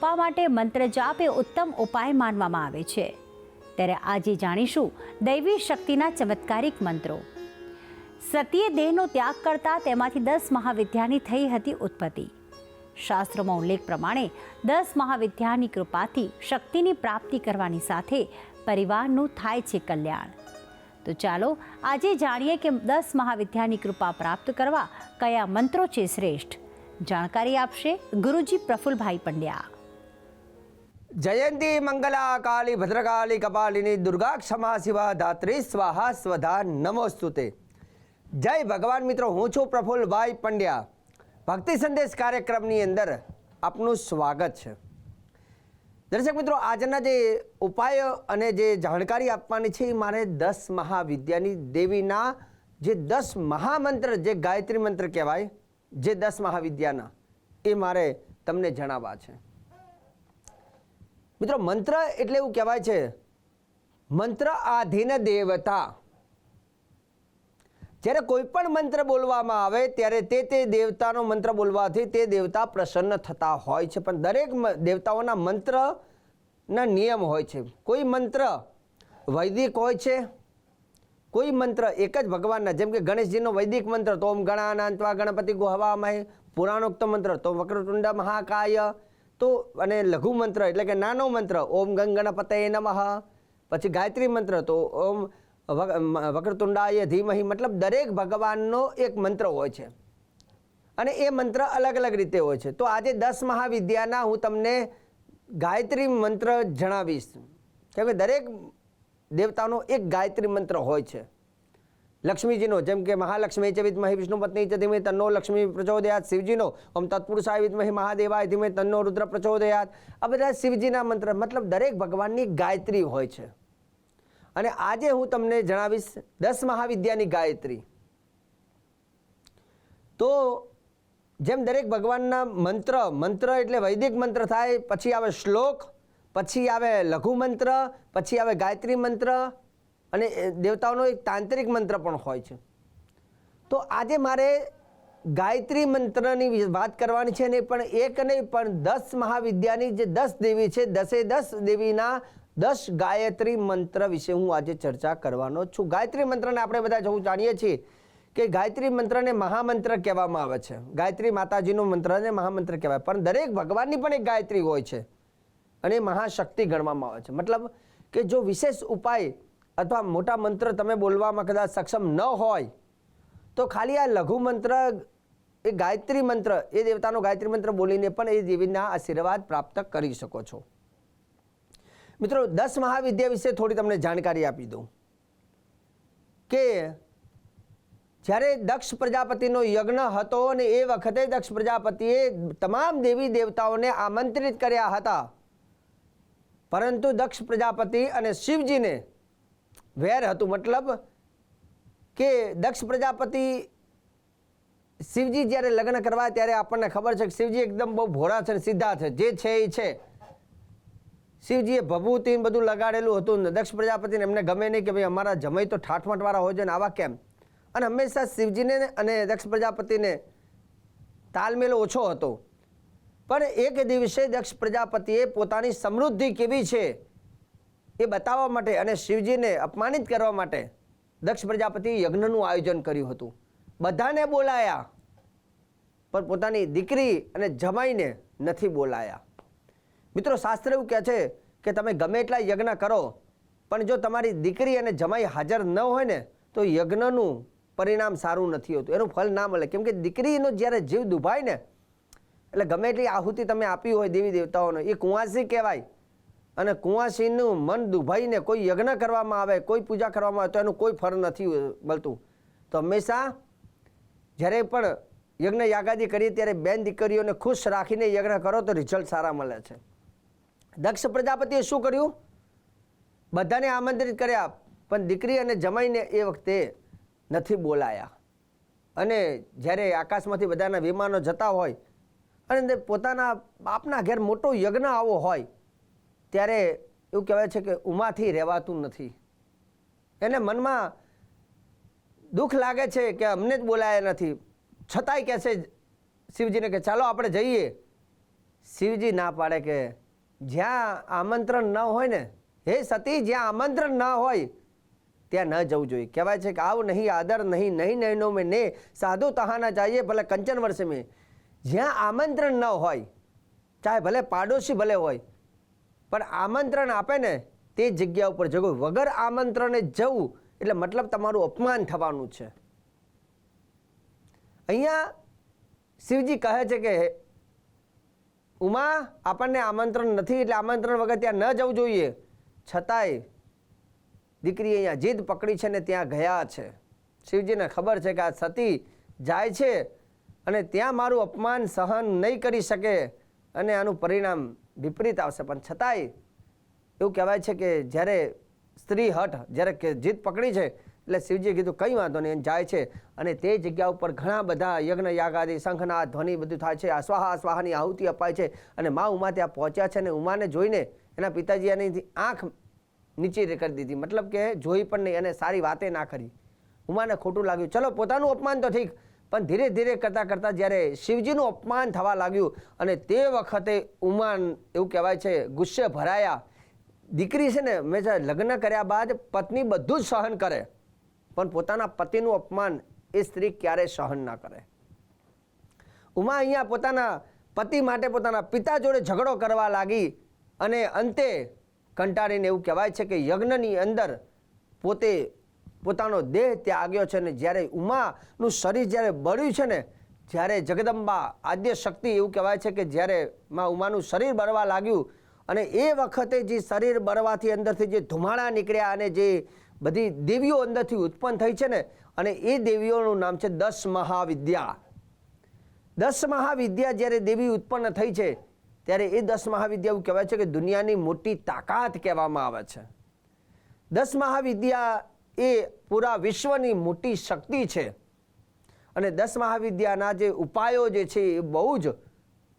કૃપા માટે મંત્ર જાપ એ ઉત્તમ ઉપાય માનવામાં આવે છે. ત્યારે આજે જાણીશું દૈવી શક્તિના ચમત્કારિક મંત્રો. સતીએ દેહનો ત્યાગ કરતા તેમાંથી દસ મહાવિદ્યાની થઈ હતી ઉત્પત્તિ. શાસ્ત્રોમાં ઉલ્લેખ પ્રમાણે દસ મહાવિદ્યાની કૃપાથી શક્તિની પ્રાપ્તિ કરવાની સાથે પરિવારનું થાય છે કલ્યાણ. તો ચાલો આજે જાણીએ કે દસ મહાવિદ્યાની કૃપા પ્રાપ્ત કરવા કયા મંત્રો છે શ્રેષ્ઠ. જાણકારી આપશે ગુરુજી પ્રફુલભાઈ પંડ્યા. જયંતી મંગલા કાલી ભદ્રકાલી કપાલિની દુર્ગા ક્ષમા શિવા ધાત્રી સ્વાહા સ્વધા નમોસ્તુતે જય ભગવાન મિત્રો હું છું પ્રફુલ્લભાઈ પંડ્યા ભક્તિ સંદેશ કાર્યક્રમની અંદર આપનું સ્વાગત છે દર્શક મિત્રો આજના જે ઉપાયો અને જે જાણકારી આપવાની છે એ મારે દસ મહાવિદ્યાની દેવીના જે દસ મહામંત્ર જે ગાયત્રી મંત્ર કહેવાય જે દસ મહાવિદ્યાના એ મારે તમને જણાવવા છે મિત્રો, મંત્ર એટલે એવું કહેવાય છે, મંત્ર આધીન દેવતા. જ્યારે કોઈ પણ મંત્ર બોલવામાં આવે, ત્યારે તે તે દેવતાનો મંત્ર બોલવાથી તે દેવતા પ્રસન્ન થતા હોય છે. પણ દરેક દેવતાઓના મંત્રના નિયમ હોય છે. કોઈ મંત્ર વૈદિક હોય છે, કોઈ મંત્ર એક જ ભગવાનના. જેમ કે ગણેશજીનો વૈદિક મંત્ર તો ઓમ ગણાનાંતવા ગણપતિ ગુહવામય પુરાણોક્ત મંત્ર તો વક્રતુંડ મહાકાય. તો અને લઘુ મંત્ર એટલે કે નાનો મંત્ર, ઓમ ગંગ ગણપતય નમઃ. પછી ગાયત્રી મંત્ર તો ઓમ વક્રતુંડાય ધીમહી, મતલબ દરેક ભગવાનનો એક મંત્ર હોય છે. અને એ મંત્ર અલગ અલગ રીતે હોય છે. તો આજે દસ મહાવિદ્યાના હું તમને ગાયત્રી મંત્ર જણાવીશ. કેમ કે દરેક દેવતાનો એક ગાયત્રી મંત્ર હોય છે. લક્ષ્મીજીનો, જેમ કે મહાલક્ષ્મી છે, વિદ્મહી વિષ્ણુ પત્ની છે, ધીમે તન્નો લક્ષ્મી પ્રચોદયાત. શિવજીનો, ઓમ તત્પુરુષાય વિદ્મહી મહાદેવાય, ધીમે તન્નો રુદ્ર પ્રચોદયાત. આ બધા શિવજીના મંત્ર, મતલબ દરેક ભગવાનની ગાયત્રી હોય છે. અને આજે હું તમને જણાવીશ દસ મહાવિદ્યાની ગાયત્રી. તો જેમ દરેક ભગવાનના મંત્ર મંત્ર એટલે વૈદિક મંત્ર થાય, પછી આવે શ્લોક, પછી આવે લઘુ મંત્ર, પછી આવે ગાયત્રી મંત્ર અને દેવતાઓનો એક તાંત્રિક મંત્ર પણ હોય છે. તો આજે મારે ગાયત્રી મંત્રની વાત કરવાની છે ને પણ એક નહીં, પણ દસ મહાવિદ્યાની જે દસ દેવી છે, દસે દસ દેવીના દસ ગાયત્રી મંત્ર વિશે હું આજે ચર્ચા કરવાનો છું. ગાયત્રી મંત્રને આપણે બધા જવું જાણીએ છીએ કે ગાયત્રી મંત્રને મહામંત્ર કહેવામાં આવે છે. ગાયત્રી માતાજીનો મંત્રને મહામંત્ર કહેવાય. પણ દરેક ભગવાનની પણ એક ગાયત્રી હોય છે અને મહાશક્તિ ગણવામાં આવે છે. મતલબ કે જો વિશેષ ઉપાય અથવા મોટા મંત્ર તમે બોલવામાં કદાચ સક્ષમ ન હોય, તો ખાલી આ લઘુ મંત્ર, એ ગાયત્રી મંત્ર, એ દેવતાનો ગાયત્રી મંત્ર બોલીને પણ એ દેવીના આશીર્વાદ પ્રાપ્ત કરી શકો છો. મિત્રો, દસ મહાવિદ્યા વિશે થોડી તમને જાણકારી આપી દઉં. કે જ્યારે દક્ષ પ્રજાપતિનો યજ્ઞ હતો અને એ વખતે દક્ષ પ્રજાપતિએ તમામ દેવી દેવતાઓને આમંત્રિત કર્યા હતા, પરંતુ દક્ષ પ્રજાપતિ અને શિવજીને વેર હતું મતલબ કે દક્ષ પ્રજાપતિ શિવજી જ્યારે લગ્ન કરવા ત્યારે આપણને ખબર છે કે શિવજી એકદમ બહુ ભોળા છે સીધા છે. જે છે એ છે. શિવજીએ ભભૂતિ બધું લગાડેલું હતું દક્ષ પ્રજાપતિને એમને ગમે નહીં કે ભાઈ અમારા જમાઈ તો ઠાઠમઠવાળા હોય છે ને આવા કેમ? અને હંમેશા શિવજીને અને દક્ષ પ્રજાપતિને તાલમેલ ઓછો હતો. પણ એક દિવસે દક્ષ પ્રજાપતિએ પોતાની સમૃદ્ધિ કેવી છે? એ બતાવવા માટે અને શિવજીને અપમાનિત કરવા માટે દક્ષ પ્રજાપતિ યજ્ઞનું આયોજન કર્યું હતું. બધાને બોલાયા, પણ પોતાની દીકરી અને જમાઈને નથી બોલાયા. મિત્રો, શાસ્ત્ર એવું કહે છે કે તમે ગમે એટલા યજ્ઞ કરો, પણ જો તમારી દીકરી અને જમાઈ હાજર ન હોય ને, તો યજ્ઞનું પરિણામ સારું નથી હોતું. એનું ફળ ના મળે. કેમ કે દીકરીનો જ્યારે જીવ દુભાય ને, એટલે ગમે એટલી આહુતિ તમે આપી હોય દેવી દેવતાઓને, એ કુંવાસી કહેવાય. અને કુંવાસીનું મન દુભાઈને કોઈ યજ્ઞ કરવામાં આવે, કોઈ પૂજા કરવામાં આવે તો એનું કોઈ ફળ નથી મળતું તો હંમેશા જ્યારે પણ યજ્ઞ યાગાદી કરીએ ત્યારે બેન દીકરીઓને ખુશ રાખીને યજ્ઞ કરો તો રિઝલ્ટ સારા મળે છે. દક્ષ પ્રજાપતિએ શું કર્યું? બધાને આમંત્રિત કર્યા, પણ દીકરી અને જમાઈને એ વખતે નથી બોલાયા. અને જ્યારે આકાશમાંથી બધાના વિમાનો જતા હોય અને પોતાના બાપના ઘેર મોટો યજ્ઞ આવો હોય ત્યારે એવું કહેવાય છે કે ઉમાથી રહેવાતું નથી. એને મનમાં દુઃખ લાગે છે કે અમને જ બોલાયા નથી. છતાંય કહે છે શિવજીને કે ચાલો આપણે જઈએ. શિવજી ના પાડે કે જ્યાં આમંત્રણ ન હોય ને, હે સતી, જ્યાં આમંત્રણ ન હોય, ત્યાં ન જવું જોઈએ. કહેવાય છે કે આવ નહીં, આદર નહીં નહીં નયનો મેં, ને સાધુ તહાના ચાહીએ ભલે કંચન વર્ષે મેં. જ્યાં આમંત્રણ ન હોય, ચાહે ભલે પાડોશી ભલે હોય પણ આમંત્રણ આપે ને તે જગ્યા ઉપર જવું વગર આમંત્રણે જવું એટલે મતલબ તમારું અપમાન થવાનું છે. અહીંયા શિવજી કહે છે કે, ઉમા, આપણને આમંત્રણ નથી એટલે આમંત્રણ વગર ત્યાં ન જવું જોઈએ. છતાંય દીકરી અહીંયા જીદ પકડી છે ને ત્યાં ગયા છે. શિવજીને ખબર છે કે આ સતી જાય છે અને ત્યાં મારું અપમાન સહન નહીં કરી શકે અને આનું પરિણામ વિપરીત આવશે. પણ છતાંય એવું કહેવાય છે કે જ્યારે સ્ત્રી હઠ જ્યારે જીદ પકડી છે, એટલે શિવજીએ કીધું, કંઈ વાંધો નહીં જાય છે. અને તે જગ્યા ઉપર ઘણા બધા યજ્ઞ, યાગાદી આદિ શંખના ધ્વનિ બધું થાય છે. આ સ્વાહા, સ્વાહાની આહુતિ અપાય છે અને મા ઉમા ત્યાં પહોંચ્યા છે અને ઉમાને જોઈને એના પિતાજી એની આંખ નીચે કરી દીધી. મતલબ કે જોઈ પણ નહીં અને સારી વાતે ના કરી. ઉમાને ખોટું લાગ્યું. ચલો, પોતાનું અપમાન તો ઠીક પણ ધીરે ધીરે કરતાં કરતાં જ્યારે શિવજીનું અપમાન થવા લાગ્યું અને તે વખતે ઉમાન એવું કહેવાય છે, ગુસ્સે ભરાયા. દીકરી છે ને હંમેશા લગ્ન કર્યા બાદ પત્ની બધું જ સહન કરે. પણ પોતાના પતિનું અપમાન એ સ્ત્રી ક્યારેય સહન ના કરે. ઉમા અહીંયા પોતાના પતિ માટે પોતાના પિતા જોડે ઝઘડો કરવા લાગી અને અંતે કંટાળીને એવું કહેવાય છે કે યજ્ઞની અંદર પોતે પોતાનો દેહ ત્યાગ્યો છે ને જ્યારે ઉમાનું શરીર જ્યારે બળ્યું છે ને, જ્યારે જગદંબા આદ્ય શક્તિ એવું કહેવાય છે કે જ્યારે માં ઉમાનું શરીર બળવા લાગ્યું અને એ વખતે જે શરીર બળવાથી અંદરથી જે ધુમાડા નીકળ્યા અને જે બધી દેવીઓ અંદરથી ઉત્પન્ન થઈ છે ને, અને એ દેવીઓનું નામ છે દસ મહાવિદ્યા. દસ મહાવિદ્યા જ્યારે દેવી ઉત્પન્ન થઈ છે, ત્યારે એ દસ મહાવિદ્યા એવું કહેવાય છે કે દુનિયાની મોટી તાકાત કહેવામાં આવે છે. દસ મહાવિદ્યા એ પૂરા વિશ્વની મોટી શક્તિ છે. અને દસ મહાવિદ્યાના જે ઉપાયો જે છે એ બહુ જ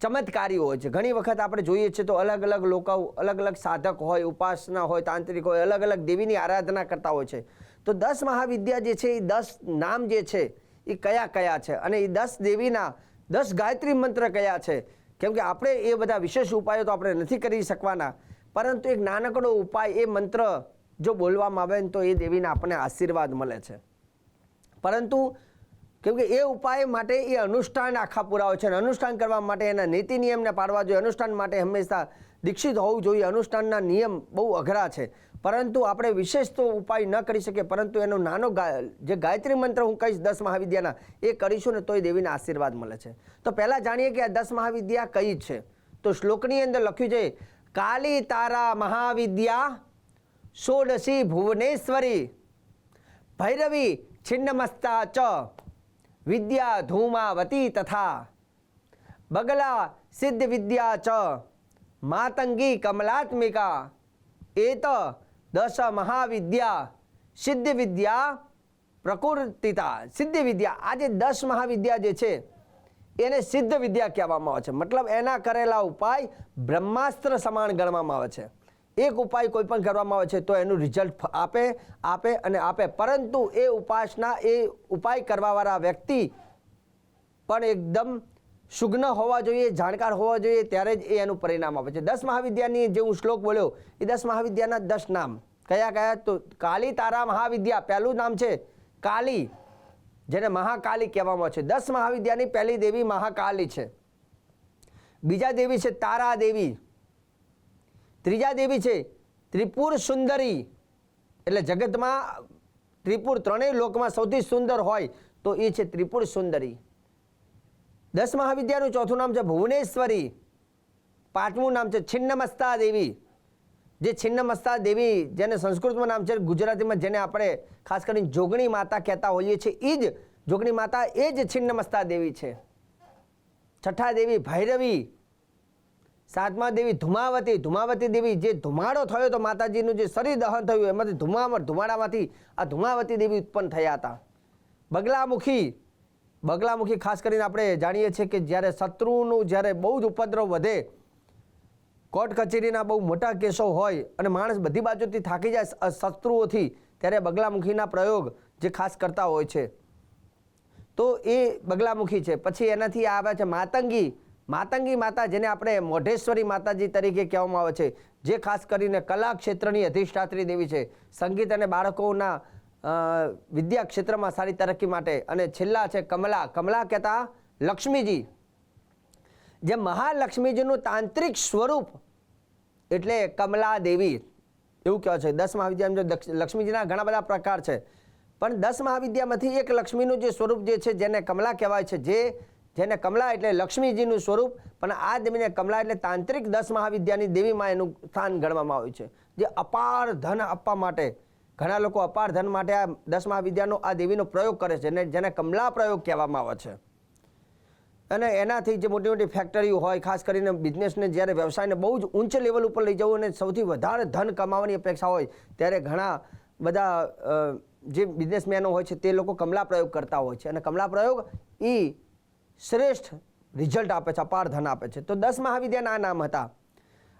ચમત્કારી હોય છે. ઘણી વખત આપણે જોઈએ છીએ તો અલગ અલગ લોકો અલગ અલગ સાધક હોય, ઉપાસના હોય, તાંત્રિક હોય, અલગ અલગ દેવીની આરાધના કરતા હોય છે. તો દસ મહાવિદ્યા જે છે એ દસ નામ જે છે એ કયા કયા છે? અને એ દસ દેવીના દસ ગાયત્રી મંત્ર કયા છે? કેમ કે આપણે એ બધા વિશેષ ઉપાયો તો આપણે નથી કરી શકવાના. પરંતુ એક નાનકડો ઉપાય એ મંત્ર જો બોલવામાં આવે ને તો એ દેવીના આપણને આશીર્વાદ મળે છે. પરંતુ કેમ કે એ ઉપાય માટે એ અનુષ્ઠાન આખા પૂરા હોય છે અને અનુષ્ઠાન કરવા માટે એના નીતિ નિયમને પાડવા જોઈએ. અનુષ્ઠાન માટે હંમેશા દીક્ષિત હોવું જોઈએ. અનુષ્ઠાનના નિયમ બહુ અઘરા છે. પરંતુ આપણે વિશેષ તો ઉપાય ન કરી શકીએ, પરંતુ એનો નાનો જે ગાયત્રી મંત્ર હું કહીશ દસ મહાવિદ્યાના, એ કરીશું ને તોય દેવીના આશીર્વાદ મળે છે. તો પહેલાં જાણીએ કે આ દસ મહાવિદ્યા કઈ છે? તો શ્લોકની અંદર લખ્યું છે, કાલી તારા મહાવિદ્યા ષોડશી ભુવનેશ્વરી ભૈરવી છિન્નમસ્તા ચ વિદ્યા ધૂમાવતી તથા બગલા સિદ્ધ વિદ્યા ચ માતંગી કમલાત્મિકા એત દશ મહાવિદ્યા સિદ્ધ વિદ્યા પ્રકૃતિતા સિદ્ધ વિદ્યા આ જે દસ મહાવિદ્યા જે છે, એને સિદ્ધ વિદ્યા કહેવામાં આવે છે. મતલબ એના કરેલા ઉપાય બ્રહ્માસ્ત્ર સમાન ગણવામાં આવે છે. એક ઉપાય કોઈ પણ કરવામાં આવે છે, તો એનું રિઝલ્ટ આપે આપે અને આપે. પરંતુ એ ઉપાસના, એ ઉપાય કરવાવાળા વ્યક્તિ પણ એકદમ સુગ્ન હોવા જોઈએ, જાણકાર હોવા જોઈએ, ત્યારે જ એ એનું પરિણામ આપે છે. દસ મહાવિદ્યાની જે હું શ્લોક બોલ્યો, એ દસ મહાવિદ્યાના દસ નામ. કયા કયા? તો કાલી તારા મહાવિદ્યા, પહેલું નામ છે કાલી, જેને મહાકાલી કહેવામાં છે. દસ મહાવિદ્યાની પહેલી દેવી મહાકાલી છે. બીજા દેવી છે તારા દેવી ત્રીજા દેવી છે, ત્રિપુર સુંદરી. એટલે જગતમાં ત્રિપુર ત્રણેય લોકમાં સૌથી સુંદર હોય તો એ છે ત્રિપુર સુંદરી. દસ મહાવિદ્યાનું ચોથું નામ છે ભુવનેશ્વરી. પાંચમું નામ છે છિન્નમસ્તા દેવી. જે છિન્નમસ્તા દેવી જેને સંસ્કૃતમાં નામ છે, ગુજરાતીમાં જેને આપણે ખાસ કરીને જોગણી માતા કહેતા હોઈએ છીએ એ જ જોગણી માતા એ જ છિન્નમસ્તા દેવી છે. છઠ્ઠા દેવી ભૈરવી. સાતમા દેવી ધુમાવતી ધુમાવતી દેવી જે ધુમાડો થયો તો માતાજીનું જે શરીર દહન થયું, એમાંથી ધુમા ધુમાડામાંથી આ ધુમાવતી દેવી ઉત્પન્ન થયા હતા. બગલામુખી બગલામુખી ખાસ કરીને આપણે જાણીએ છીએ કે જ્યારે શત્રુનું જ્યારે બહુ જ ઉપદ્રવ વધે, કોર્ટ કચેરીના બહુ મોટા કેસો હોય અને માણસ બધી બાજુથી થાકી જાય શત્રુઓથી, ત્યારે બગલામુખીના પ્રયોગ જે ખાસ કરતા હોય છે. તો એ બગલામુખી છે. પછી એનાથી આવે છે માતંગી. માતંગી માતા જેને આપણે મોઢેશ્વરી માતાજી તરીકે કહેવામાં આવે છે, જે ખાસ કરીને કલા ક્ષેત્રની અધિષ્ઠાત્રી દેવી છે. સંગીત અને બાળકોના વિદ્યા ક્ષેત્રમાં સારી તરક્કી માટે અને છેલ્લા છે કમલા. કમલા કહેતા લક્ષ્મીજી. જે મહાલક્ષ્મીજીનું તાંત્રિક સ્વરૂપ એટલે કમલા દેવી. એવું કહેવાય છે. દસ મહાવિદ્યામાં લક્ષ્મીજીના ઘણા બધા પ્રકાર છે. પણ દસ મહાવિદ્યામાંથી એક લક્ષ્મીનું જે સ્વરૂપ જે છે, જેને કમલા કહેવાય છે, જે જેને કમલા એટલે લક્ષ્મીજીનું સ્વરૂપ, પણ આ દેવીને કમલા એટલે તાંત્રિક દસ મહાવિદ્યાની દેવીમાં એનું સ્થાન ગણવામાં આવ્યું છે. જે અપાર ધન આપવા માટે, ઘણા લોકો અપાર ધન માટે આ દસ મહાવિદ્યાનો આ દેવીનો પ્રયોગ કરે છે અને જેને કમલા પ્રયોગ કહેવામાં આવે છે. અને એનાથી જે મોટી મોટી ફેક્ટરીઓ હોય, ખાસ કરીને બિઝનેસને જ્યારે વ્યવસાયને બહુ જ ઊંચ લેવલ ઉપર લઈ જવું અને સૌથી વધારે ધન કમાવાની અપેક્ષા હોય, ત્યારે ઘણા બધા જે બિઝનેસમેનો હોય છે, તે લોકો કમલા પ્રયોગ કરતા હોય છે. અને કમલા પ્રયોગ એ શ્રેષ્ઠ રિઝલ્ટ આપે છે, અપાર ધન આપે છે. તો દસ મહાવિદ્યાના આ નામ હતા.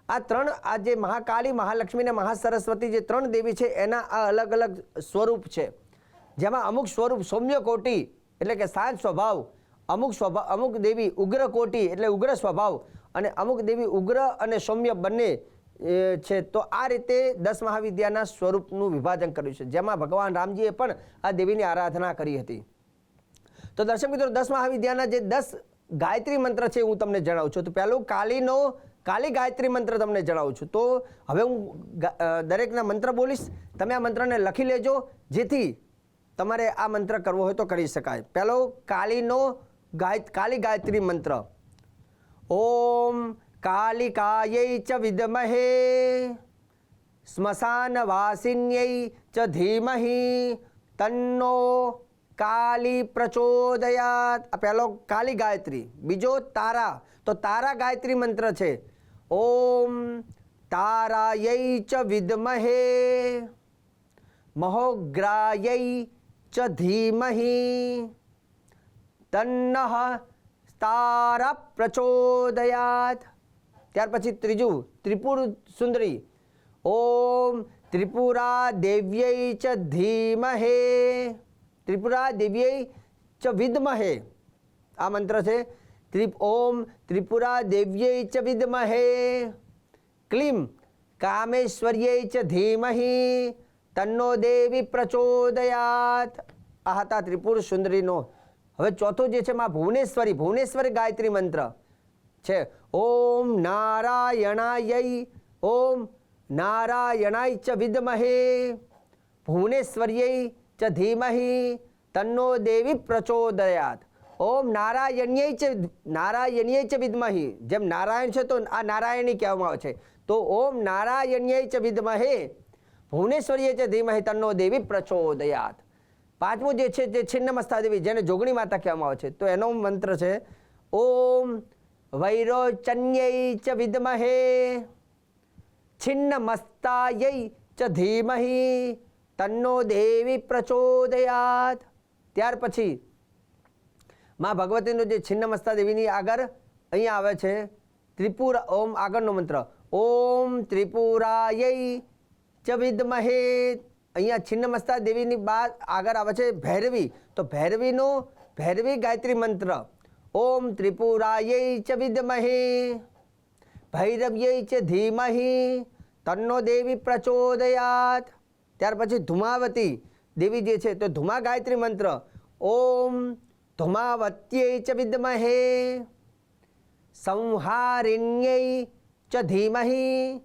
આ ત્રણ, આ જે મહાકાળી, મહાલક્ષ્મી અને મહાસરસ્વતી જે ત્રણ દેવી છે, એના આ અલગ અલગ સ્વરૂપ છે. જેમાં અમુક સ્વરૂપ સૌમ્ય કોટી, એટલે કે શાંત સ્વભાવ, અમુક સ્વભાવ અમુક દેવી ઉગ્ર કોટી, એટલે ઉગ્ર સ્વભાવ, અને અમુક દેવી ઉગ્ર અને સૌમ્ય બંને છે. તો આ રીતે દસ મહાવિદ્યાના સ્વરૂપનું વિભાજન કર્યું છે. જેમાં ભગવાન રામજીએ પણ આ દેવીની આરાધના કરી હતી. તો દર્શક મિત્રો દસ મહાવિદ્યાના જે દસ ગાયત્રી મંત્ર છે હું તમને જણાવું છું. તો પહેલું કાલીનો, કાલી ગાયત્રી મંત્ર તમને જણાવું છું. તો હવે હું દરેકના મંત્ર બોલીશ. તમે આ મંત્રને લખી લેજો, જેથી તમારે આ મંત્ર કરવો હોય તો કરી શકાય. પહેલો કાલીનો ગાય, કાલી ગાયત્રી મંત્ર. ઓમ કાલિકાયૈ ચ વિદ્મહે, સ્મશાનવાસિન્યૈ ચ ધીમહી, તન્નો કાલી પ્રચોદયાત. આ પહેલો કાલી ગાયત્રી, બીજો તારા. તો તારા ગાયત્રી મંત્ર છે, ઓમ તારાય ચ વિદ્મહે, મહોગ્રાયૈ ચ ધીમહિ તન્નહ તારા પ્રચોદયાત. ત્યાર પછી ત્રીજું, ત્રિપુર સુંદરી, ઓમ ત્રિપુરા દેવ્યૈ ચ ધીમહે. ત્રિપુરા દેવ્યૈ ચ વિદ્મહે. આ મંત્ર છે, ત્રિપ ઓમ ત્રિપુરા દેવ્યૈ ચ વિદ્મહે. ક્લીમ, કામેશ્વર્યૈ ચ ધીમહિ, તન્નો દેવી પ્રચોદયાત. આ હતા ત્રિપુર સુંદરીનો. હવે ચોથો જે છે, માં ભુવનેશ્વરી ભુવનેશ્વરી ગાયત્રી મંત્ર છે. ઓમ નારાયણાય ઓમ નારાયણાય ચ વિદ્મહે. ભુવનેશ્વર્યૈ ચ ધીમહિ તન્નો દેવી પ્રચોદયાત ઓમ નારાયણ્યૈ ચ નારાયણ્યૈ ચ વિદ્મહિ જેમ નારાયણ છે, તો આ નારાયણી કહેવામાં આવે છે. તો ઓમ નારાયણ્યૈ ચ વિદ્મહે ભુવનેશ્વરીય ચ ધીમહી, તન્નો દેવી પ્રચોદયાત. પાંચમું જે છે જે છિન્નમસ્તા દેવી જેને જોગણી માતા કહેવામાં આવે છે. તો એનો મંત્ર છે, ઓમ વૈરોચન્યૈ ચ વિદ્મહે છિન્નમસ્તાય ચ ધીમહિ તન્નો દેવી પ્રચોદયાત. ત્યાર પછી માં ભગવતીનું જે છિન્નમસ્તા દેવીની આગળ અહીંયા આવે છે, ત્રિપુરા, ઓમ આગળનો મંત્ર. ઓમ ત્રિપુરાયૈ ચ વિદ્મહે. અહીંયા છિન્નમસ્તા દેવીની બાદ આગળ આવે છે ભૈરવી. તો ભૈરવીનો, ભૈરવી ગાયત્રી મંત્ર. ઓમ ત્રિપુરાયૈ ચ વિદ્મહે. ભૈરવ્ય ચ ધીમહી. તન્નો દેવી પ્રચોદયાત. ત્યાર પછી ધુમાવતી. દેવી જે છે તો ધુમા ગાયત્રી મંત્ર. ઓમ ધુમાવત્યૈ ચ વિદ્મહે. સંહારિણ્યૈ ચ ધીમહિ.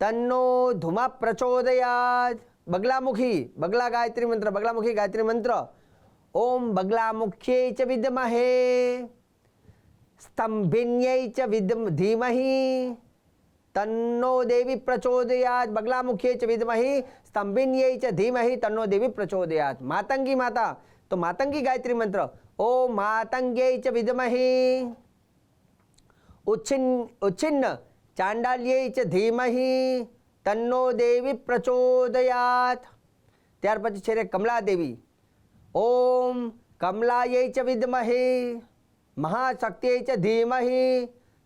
તન્નો ધુમા પ્રચોદયાત. બગલામુખી, બગલા ગાયત્રી મંત્ર, બગલામુખી ગાયત્રી મંત્ર. ઓમ બગલામુખ્યૈ ચ વિદ્મહે. સ્તંભિન્યૈ ચ વિદ્મ, ધીમહિ. તન્નો દેવી પ્રચોદયાત. બગલામુખ્યૈ ચ વિદ્મહિ. સ્તંભિન્યૈ ચ ધીમહિ તન્નો દેવી પ્રચોદયાત માતંગી માતા તો માતંગી ગાયત્રી મંત્ર ઓમ માતંગ્યૈ ચ વિદ્મહિ ઉચ્છિન્ન ઉચ્છિન્ન ચાંડાલ્યૈ ચ ધીમહિ તન્નો દેવી પ્રચોદયાત ત્યાર પછી છે રે કમલા દેવી ઓમ કમલાયૈ ચ વિદ્મહે મહાશક્તિયૈ ચ ધીમહિ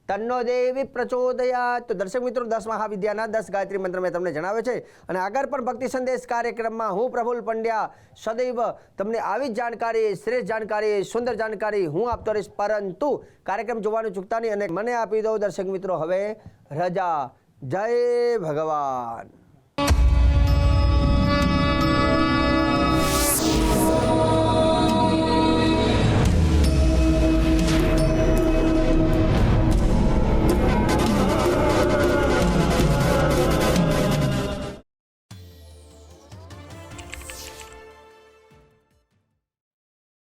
તન્નો દેવી પ્રચોદયા તો દર્શક મિત્રો, દસ મહાવિદ્યાના દસ ગાયત્રી મંત્ર મેં તમને જણાવે છે. અને આગળ પણ ભક્તિ સંદેશ કાર્યક્રમમાં હું પ્રફુલ પંડ્યા સદૈવ તમને આવી જ જાણકારી, શ્રેષ્ઠ જાણકારી, સુંદર જાણકારી હું આપતો રહીશ. પરંતુ કાર્યક્રમ જોવાનું ચૂકતા નહીં અને મને આપી દો દર્શક મિત્રો હવે રજા. જય ભગવાન.